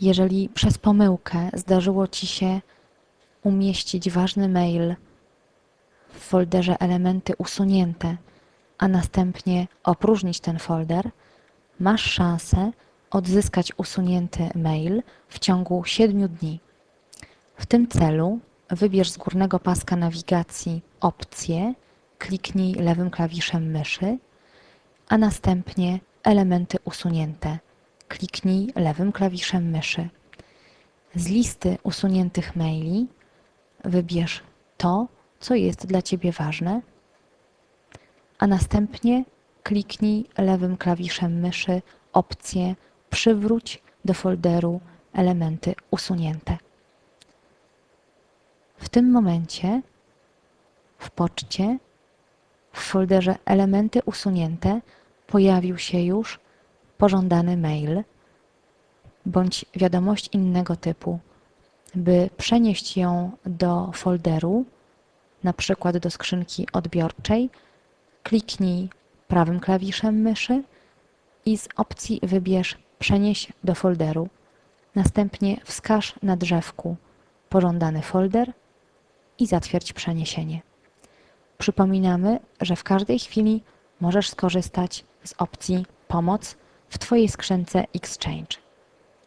Jeżeli przez pomyłkę zdarzyło Ci się umieścić ważny mail w folderze elementy usunięte, a następnie opróżnić ten folder, masz szansę odzyskać usunięty mail w ciągu 7 dni. W tym celu wybierz z górnego paska nawigacji opcję, kliknij lewym klawiszem myszy, a następnie elementy usunięte. Kliknij lewym klawiszem myszy. Z listy usuniętych maili wybierz to, co jest dla Ciebie ważne, a następnie kliknij lewym klawiszem myszy opcję Przywróć do folderu elementy usunięte. W tym momencie w poczcie w folderze elementy usunięte pojawił się już pożądany mail bądź wiadomość innego typu. By przenieść ją do folderu, na przykład do skrzynki odbiorczej, kliknij prawym klawiszem myszy i z opcji wybierz Przenieś do folderu. Następnie wskaż na drzewku pożądany folder i zatwierdź przeniesienie. Przypominamy, że w każdej chwili możesz skorzystać z opcji Pomoc w Twojej skrzynce Exchange.